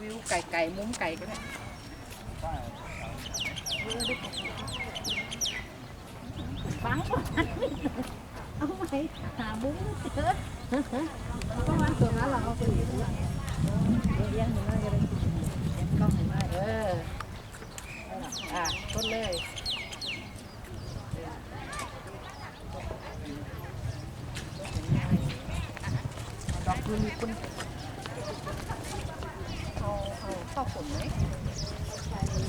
วิวไก่ไก่มุ้งไก่ก็ได้ฟังก่อนเอาไหมหามุ้งเจอก็วันส่วนนั้นเราเอาไปอยู่ด้วยเลี้ยงหนูน่าจะได้กินเลี้ยงกล้องหนูได้เอออะต้นเลย ดอกคือมีคุณเอาเอาข้าวผลไหม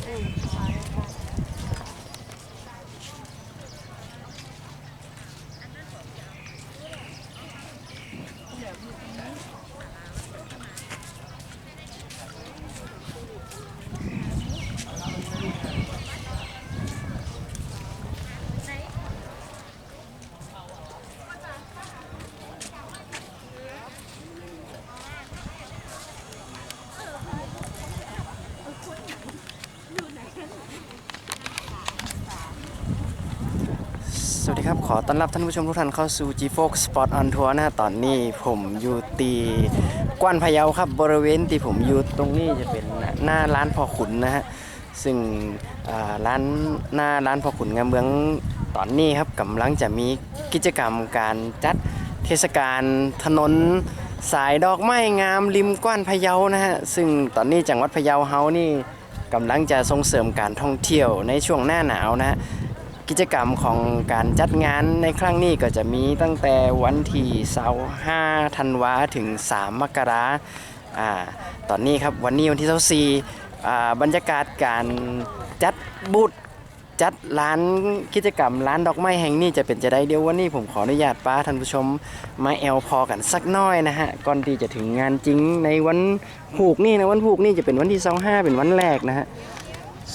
เสวัสดี ครับ ขอต้อนรับท่านผู้ชมทุกท่านเข้าสู่ G Fox Spot on Tour นะฮะตอนนี้ผมอยู่ตีกว้านพะเยาครับ บริเวณที่ผมอยู่ตรงนี้จะเป็นหน้าร้านพ่อขุนนะฮะ ซึ่งร้านหน้าร้านพ่อขุนงามเมืองตอนนี้ครับกำลังจะมีกิจกรรมการจัดเทศกาลถนนสายดอกไม้งามริมกว้านพะเยานะฮะ ซึ่งตอนนี้จังหวัดพะเยาเฮานี่กำลังจะส่งเสริมการท่องเที่ยวในช่วงหน้าหนาวนะฮะ กิจกรรมของการจัดงานในครั้งนี้ก็จะมีตั้งแต่วันที่25ธันวาถึง 3 มกราอ่าตอนนี้ครับวันนี้วันที่24อ่าบรรยากาศการจัดบูธจัดร้านกิจกรรมร้านดอกไม้แห่งนี้จะเป็นจะได้เดียววันนี้ผมขออนุญาตป้าท่านผู้ชมมาแอลพอกันสักน้อยนะฮะก่อนที่จะถึงงานจริงในวันผูกนี่นะวันผูกนี่จะเป็นวันที่25เป็นวันแรกนะฮะ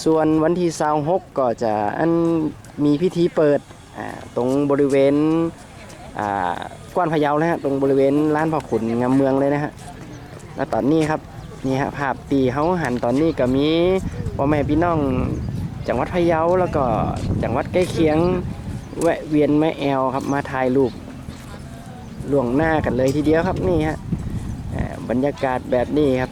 ส่วนวันที่26ก็จะอันมีพิธีเปิดตรงบริเวณกว้านพะเยานะฮะตรงบริเวณร้านพ่อขุนงามเมืองเลยนะฮะแล้วตอนนี้ครับนี่ฮะภาพตีเขาหันตอนนี้ก็มีพ่อแม่พี่น้องจังหวัดพะเยาแล้วก็จังหวัดใกล้เคียงแวะเวียนแม่แอลครับมาถ่ายรูปล่วงหน้ากันเลยทีเดียวครับนี่ฮะบรรยากาศแบบนี้ครับ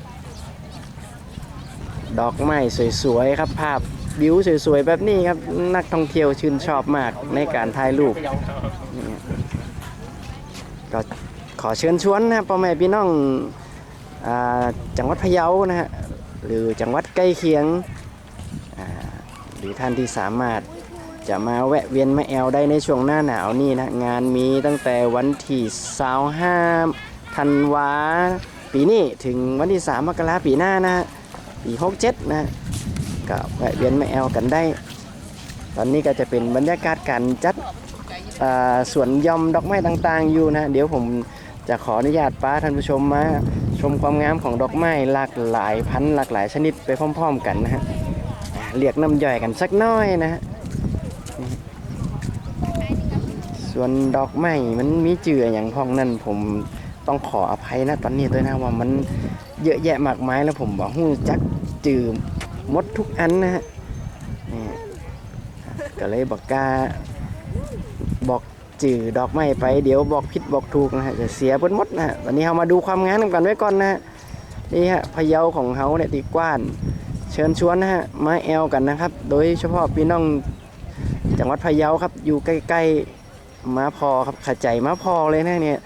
ดอกไม้สวยๆครับภาพวิวสวยๆแบบนี้ครับนักท่องเที่ยวชื่นชอบมากในการถ่ายรูปก็ขอเชิญชวนนะครับพ่อแม่พี่น้องอจังหวัดพะเยานะฮะหรือจังหวัดใกล้เคียงหรือท่านที่สามารถจะมาแวะเวียนมาแอลได้ในช่วงหน้าหนาวนี่นะงานมีตั้งแต่วันที่25ธันวาปีนี้ถึงวันที่3มกราปีหน้านะฮะ ปี67นะฮะก็แวะเวียนมาแอลกันได้ ตอนนี้ก็จะเป็นบรรยากาศการจัดสวนย่อมดอกไม้ต่างๆอยู่นะ เดี๋ยวผมจะขออนุญาตป้าท่านผู้ชมมาชมความงามของดอกไม้หลากหลายพันธุ์หลากหลายชนิดไปพร้อม ๆ กันนะฮะเรียกน้ำย่อยกันสักน้อยนะฮะส่วนดอกไม้มันมีเจืออย่างพ้องนั่นผมต้องขออภัยนะตอนนี้ด้วยนะว่ามัน เยอะแยะมากมายแล้วผมบอกหู้จักจือมดทุกอันนะฮะนี่ก็เลยบอกกาบอกจือดอกไม้ไปเดี๋ยวบอกผิดบอกถูกนะฮะจะเสียเพิ่นมดนะฮะวันนี้เรามาดูความงามกันไว้ก่อนนะฮะนี่ฮะพะเยาของเขาเนี่ยตีกว้าน เชิญชวนนะฮะมาแอลกันนะครับ โดยเฉพาะพี่น้องจังหวัดพะเยาครับอยู่ใกล้ๆมาพอครับขาใจมาพอเลยนะเนี่ย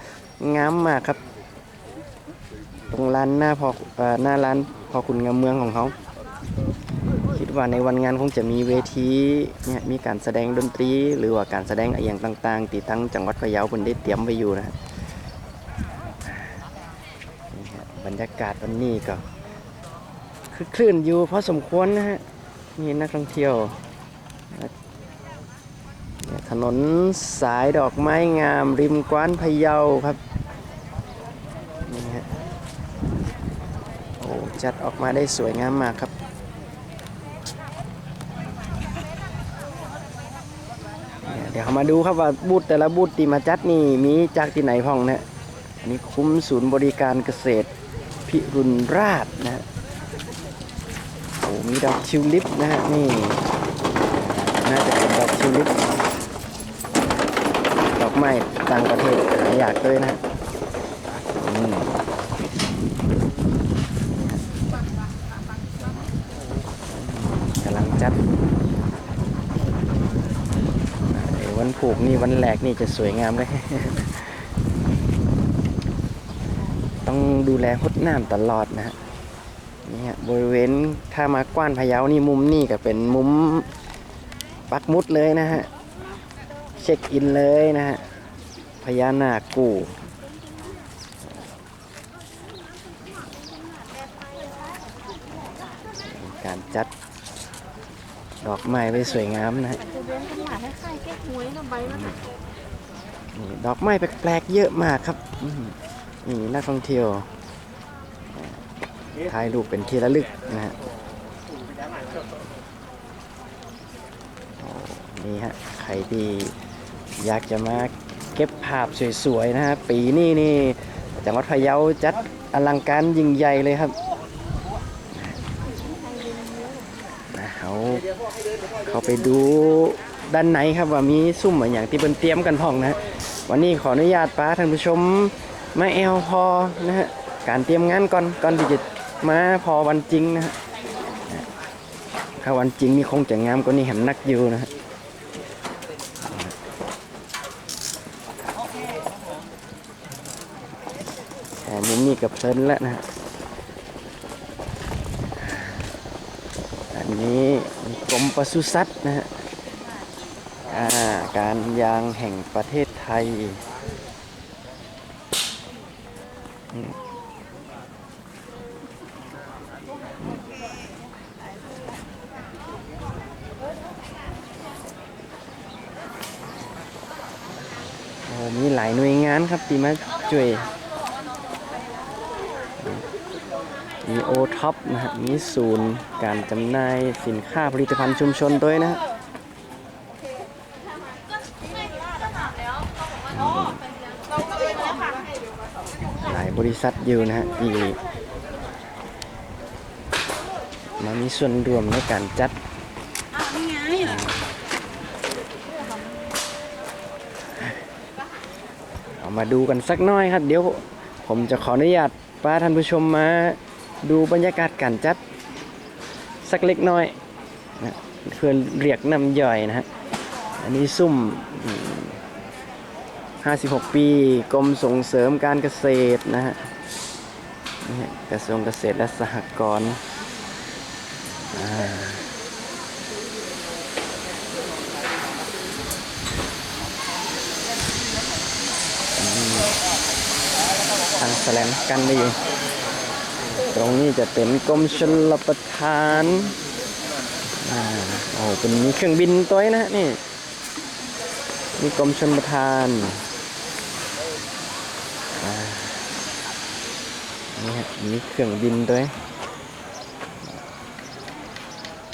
งามมากครับ ตรงร้านหน้าพ่อหน้าร้านพอคุณงามเมืองของเขาคิดว่าในวันงานคงจะมีเวทีเนี่ยมีการแสดงดนตรี หรือว่าการแสดงอะไรอย่างต่างๆที่ทั้งจังหวัดพะเยาเพิ่นได้เตรียมไว้อยู่นะบรรยากาศวันนี้ก็คือคลื่นอยู่พอสมควรนะฮะมีนักท่องเที่ยวเนี่ยถนนสายดอกไม้งาม ริมกว้านพะเยาครับนี่ฮะ โอ้ จัดออกมาได้สวยงามมากครับ เดี๋ยวมาดูครับว่าบูธแต่ละบูธที่มาจัดนี่มีจากที่ไหนพ้องนะอันนี้คุ้มศูนย์บริการเกษตรพิรุณราชนะโอ้มีดอกทิวลิปนะฮะนี่น่าจะเป็นดอกทิวลิปดอกไม้ไม้ต่างประเทศหายากด้วยนะฮะอืมกำลังจัดไอ้วั นี่วันแรกนี่จะสวยงามเลย ต้องดูแลหดน้ำตลอดนะฮะนี่ฮะบริเวณถ้ามากว้านพะเยานี่มุมนี่ก็เป็นมุมปักมุดเลยนะฮะ เช็คอินเลยนะฮะพญานาคกู่การจัด ดอกไม้ไว้สวยงามนะฮะจะเดินกันหลายให้ใครแก้หวยนะใบมันนี่ดอกไม้แปลกๆเยอะมากครับอืมนี่นักท่องเที่ยวถ่ายรูปเป็นที่ระลึกนะฮะโอ้นี่ฮะใครที่อยากจะมาเก็บภาพสวยๆนะฮะปีนี้นี่จังหวัดพะเยาจัดอลังการยิ่งใหญ่เลยครับนะเขา เขาไปดูด้านในครับว่ามีซุ่มอะไรอย่างที่เป็นเตรียมกันพ่องนะฮะวันนี้ขออนุญาตป้าท่านผู้ชมมาแอลพอนะฮะการเตรียมงานก่อนก่อนที่จะมาพอวันจริงนะฮะถ้าวันจริงนี่คงจะงามกว่านี้เห็นนักอยู่นะฮะแต่มุมนี้กับเพลินแล้วนะฮะ นี้กรมปศุสัตว์นะฮะการยางแห่งประเทศไทย โอ้มีหลายหน่วยงานครับที่มาช่วย มีโอท็อปนะฮะมีศูนย์การจำหน่ายสินค้าผลิตภัณฑ์ชุมชนด้วยนะฮะหลายบริษัทอยู่นะฮะที่มามีส่วนร่วมในการจัดเอามาดูกันสักน้อยครับ เดี๋ยวผมจะขออนุญาตพาท่านผู้ชมมา ดูบรรยากาศการจัด สักเล็กน้อยนะเพื่อเรียกน้ำย่อยนะฮะ อันนี้ซุ่ม 56 ปีกรมส่งเสริมการเกษตรนะฮะนี่กระทรวงเกษตรและสหกรณ์อ่าอืมทางแสลงกันได้อยู่ ตรงนี้จะเป็นกรมชลประทานอ่าโอ้เป็นมีเครื่องบินตัวนี้นะนี่มีกรมชนประทานานี่ฮะมีเครื่องบินด้วย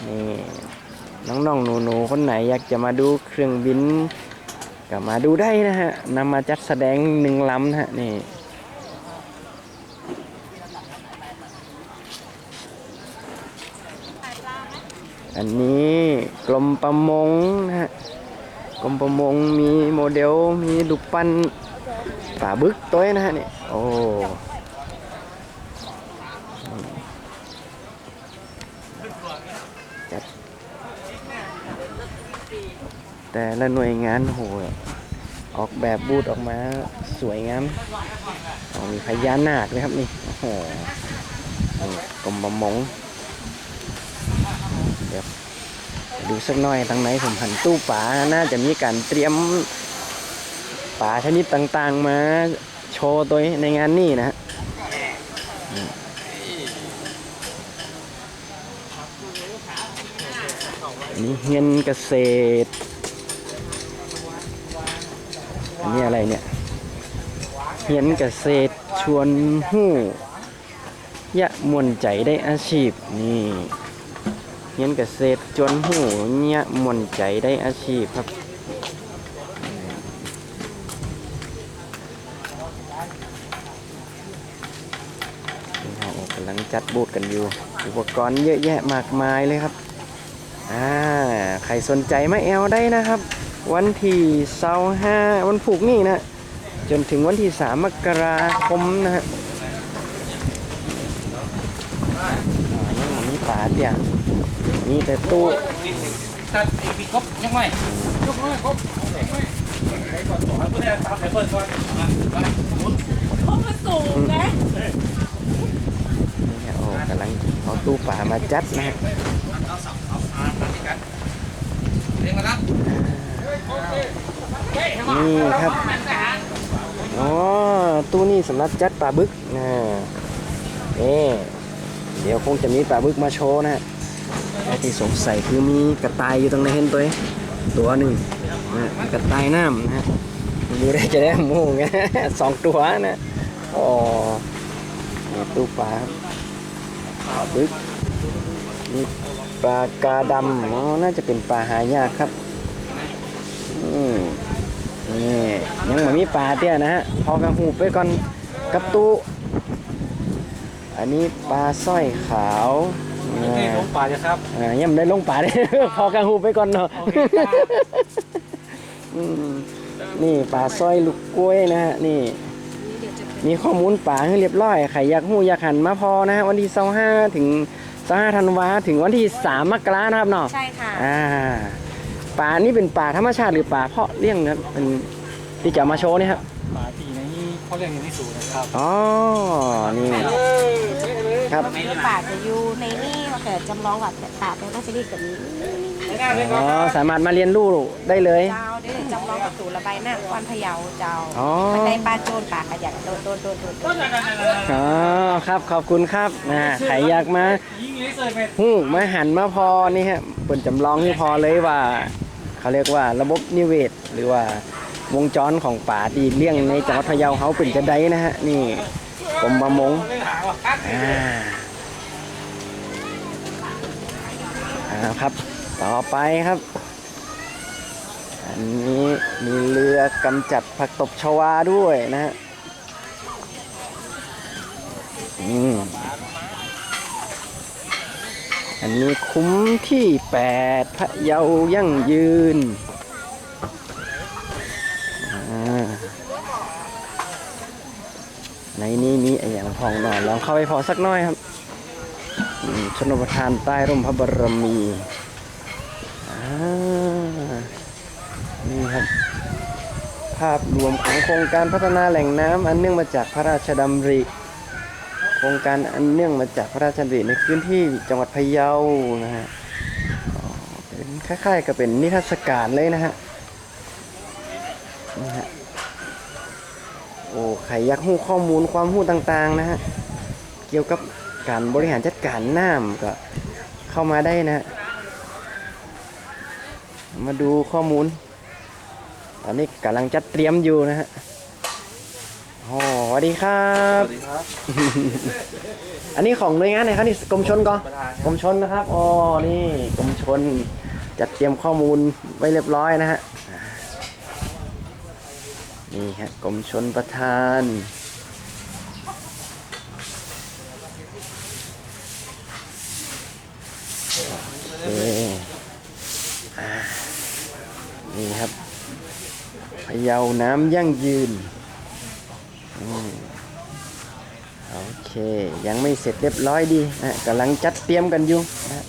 นี่น้องๆหนูๆคนไหนอยากจะมาดูเครื่องบินก็มาดูได้นะฮะนำมาจัดแสดงหนึ่งลำนะฮะนี่ อันนี้กรมประมงนะฮะกรมประมงมีโมเดลมีลูกปั้นป่าบึกตัวนะฮะนี่โอ้แต่ละหน่วยงานโหออกแบบบูธออกมาสวยงามมีพญานาคเลยครับนี่ โอ้โหกรมประมง เดี๋ยวดูสักหน่อยทางไหนผมหันตู้ป่าน่าจะมีการเตรียมป่าชนิดต่างๆมาโชว์ตัวในงานนี้นะฮะนนี้เฮียนเกษตร อันนี้อะไรเนี่ยเฮียนเกษตรชวนหู้ยะมวนใจได้อาชีพนี่ เรียนเกษตรจนหูเนี่ยมนใจได้อาชีพครับเรากำลังจัดบูธกันอยู่ อุปกรณ์เยอะแยะมากมายเลยครับอ่าใครสนใจมาแอลได้นะครับ วันที่เสาร์ห้าวันผูกนี่นะจนถึงวันที่สามมกราคมนะฮะอ่ายังบ่มีป่าเตี่ย มีแต่ตู้ตัดปีกบยังไงยกน้อยครบไปก่อนต่อเพื่อนตามไปเปิดก่อนไปเขามาสูงนะนี่ฮะโอ้กำลังเอาตู้ป่ามาจัดนะฮะเนี่ครับอ๋อตู้นี่สำหรับจัดปลาบึกนะนี่เดี๋ยวคงจะมีปลาบึกมาโชว์นะฮะ ไอ้ที่สงสัยคือมีกระต่ายอยู่ตรงในเห็นตัวตัวหนึ่งนะกระต่ายน้ำนะฮะดูได้จะได้มูงสองตัวนะอ๋อตู้ปลาปลาบึกนี่ปลากาดำอ๋อน่าจะเป็นปลาหายากครับอืมนี่ยังไม่มีปลาเตี้ยนะฮะพอกระหูไปก่อนกับตู้อันนี้ปลาสร้อยขาว นี่อ่าลงป่าจะครับอ่ายังไม่ได้ลงป่าเลยพอกระหูไปก่อนเนาะนี่ปลาสร้อยลูกกล้วยนะฮะนี่ มีข้อมูลป่าให้เรียบร้อยใครอยากหูอยากหันมาพอนะฮะวันที่25ถึง25ธันวาถึงวันที่3มกรานะครับเนาะใช่ค่ะอ่าป่านี่เป็นป่าธรรมชาติหรือป่าเพาะเลี้ยงครับเป็นที่จะมาโชว์นี่ครับ เขาเรียกอย่างที่สูงนะครับอ๋อ นี่ ครับคือป่าจะอยู่ในนี่มาเกิดจำลองแบบป่าเป็นก็จะรีบกับนี้อ๋อ สามารถมาเรียนรู้ได้เลย เจ้าได้จำลองกับตูระบายน้ำควันพะเยาเจ้าอ๋อ มันได้ปลาโจนป่ากระยักโดนโดนโดนโดนโดนอ๋อ ครับ ขอบคุณครับนะใครอยากมายิงเลยเสยไปหูมาหันมาพอนี่ฮะเปิดจำลองให้พอเลยว่า เขาเรียกว่าระบบนิเวศ หรือว่า วงจรของป่าที่เลี้ยงในจังหวัดพะเยาเขาเป็นจะได้นะฮะ นี่กรมประมงอ่าอ่าครับ ต่อไปครับ อันนี้มีเรือกำจัดผักตบชวาด้วยนะฮะอืมอันนี้คุ้มที่ 8 พระเยายั่งยืนอ่า ในนี้มีไอ้อย่างพองหน่อยลองเข้าไปพอสักน้อยครับชนประทานใต้ร่มพระบรมีนี่ครับ ภาพรวมของโครงการพัฒนาแหล่งน้ำอันเนื่องมาจากพระราชดำริ โครงการอันเนื่องมาจากพระราชดำริในพื้นที่จังหวัดพะเยานะฮะเป็นคล้ายๆกับเป็นนิทรรศการเลยนะฮะ โอ้ใครอยากรู้ข้อมูลความรู้ต่างๆนะฮะ เกี่ยวกับการบริหารจัดการน้ำก็เข้ามาได้นะฮะมาดูข้อมูล ตอนนี้กำลังจัดเตรียมอยู่นะฮะโอ้สวัสดีครับ สวัสดีครับ อันนี้ของหน่วยงานไหนครับนี่กรมชนก่อนประธานกรมชนนะครับ อ๋อ นี่กรมชนจัดเตรียมข้อมูลไว้เรียบร้อยนะฮะ นี่ฮะกรมชนประธาน โอเคอ่านี่ครับพยาวน้ำยั่งยืนโอเค ยังไม่เสร็จเรียบร้อยดีนะกำลังจัดเตรียมกันอยู่นะ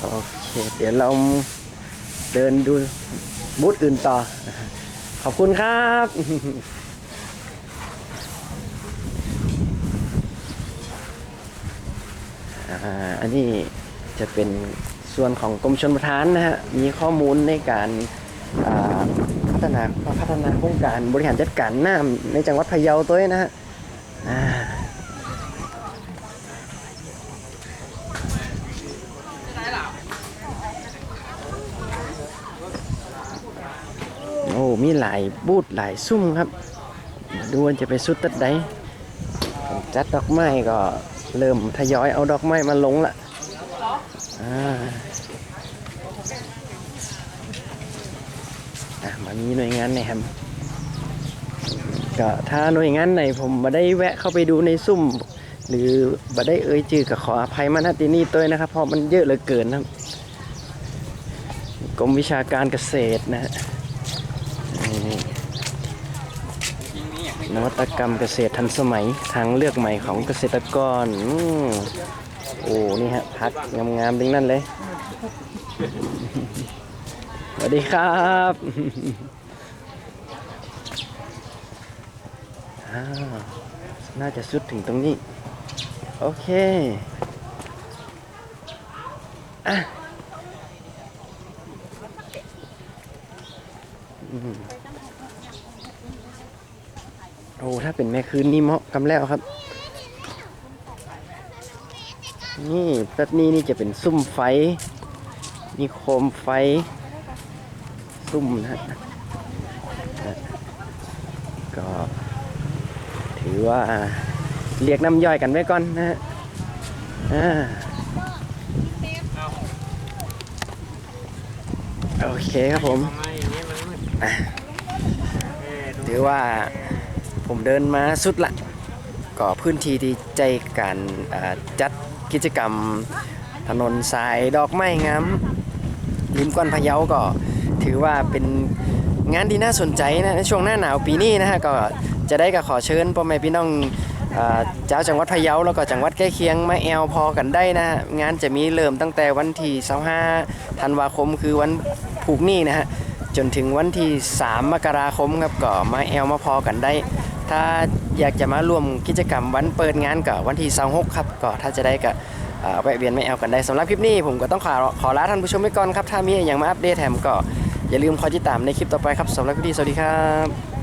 โอเค เดี๋ยวเรา เดินดูบูธอื่นต่อ ขอบคุณครับ อันนี้จะเป็นส่วนของกรมชนประทานนะฮะ มีข้อมูลในการพัฒนาพัฒนาโครงการบริหารจัดการน้ำในจังหวัดพะเยาตัวนี้นะฮะอ่าโอ้ มีหลายบูธหลายซุ่มครับมาดูว่าจะไปสุดตัดใดจัดดอกไม้ก็เริ่มทยอยเอาดอกไม้มาลงละมามีหน่วยงานไหนครับ ก็ถ้าหน่วยงานไหนผมมาได้แวะเข้าไปดูในซุ่ม หรือบ่ได้เอ่ยชื่อก็ขออภัยมาณที่นี่ด้วยนะครับ เพราะมันเยอะเหลือเกินนะกรมวิชาการเกษตรนะฮะ นวัตกรรมเกษตรทันสมัยทางเลือกใหม่ของเกษตรกรอโอ้ นี่ฮะพักงามๆดิ้งนั่นเลย สวัสดีครับน่าจะสุดถึงตรงนี้ โอเคอะอืมโอ้ ถ้าเป็นแม่คืนนี่เหมาะกำแล้วครับ นี่ตัดนี้นี่จะเป็นซุ้มไฟมีโคมไฟ ซุ่มนะฮะก็ถือว่าเรียกน้ำย่อยกันไว้ก่อนนะฮะโอเคครับผม ถือว่า ผมเดินมาสุดละ ก็พื้นที่ที่ใจการจัดกิจกรรม ถนนสายดอกไม้งามริมก้อนพะเยาก็ถือว่าเป็นงานที่น่าสนใจนะในช่วงหน้าหนาวปีนี้นะฮะก็จะได้ก็ขอเชิญพ่อแม่พี่น้องเจ้าจังหวัดพะเยาแล้วก็จังหวัดใกล้เคียงมาแอลพอกันได้นะฮะงานจะมีเริ่มตั้งแต่วันที่25ธันวาคมคือวันผูกนี้นะฮะจนถึงวันที่ 3 มกราคมครับก็มาแอลมาพอกันได้ ถ้าอยากจะมาร่วมกิจกรรมวันเปิดงานก็วันที่26ครับก็ถ้าจะได้ก็อ่าแวะเวียนไม่แอลกันได้สำหรับคลิปนี้ผมก็ต้องขอขอลาท่านผู้ชมไปก่อนครับ ถ้ามีอย่างมาอัปเดตแถมก็อย่าลืมคอยติดตามในคลิปต่อไปครับสำหรับคลิปนี้สวัสดีครับ